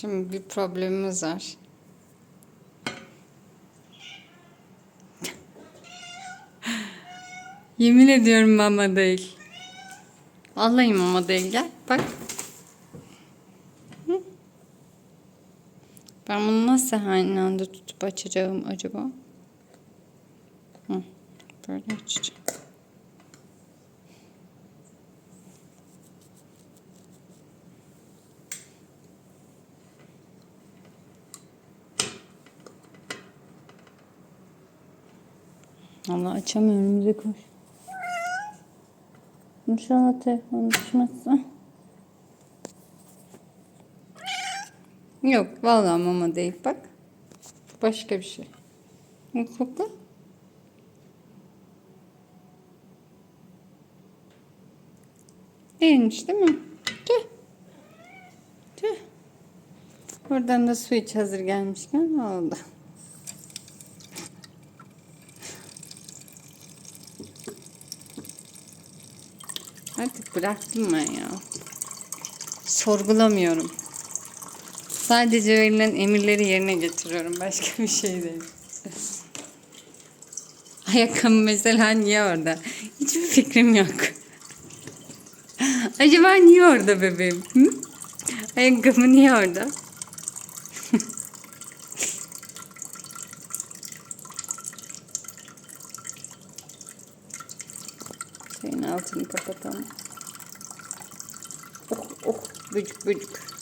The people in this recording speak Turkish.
Şimdi bir problemimiz var. Yemin ediyorum mama değil. Vallahi mama değil gel bak. Ben bunu nasıl aynı anda tutup açacağım acaba? Böyle açacağım. Allah açamıyorum bize koş. İnşallah telefon düşmezse. Yok vallahi mama değil bak. Başka bir şey. Kokla. İyiymiş değil mi? Tüh. Tüh. Buradan da su iç hazır gelmişken oldu. Artık bıraktım ben ya. Sorgulamıyorum. Sadece verilen emirleri yerine getiriyorum. Başka bir şey değil. Ayakkabı mesela niye orada? Hiçbir fikrim yok. Acaba niye orada bebeğim? Hı? Ayakkabı niye orada? Şeyin altını kapatalım. Oh oh bıcık bıcık.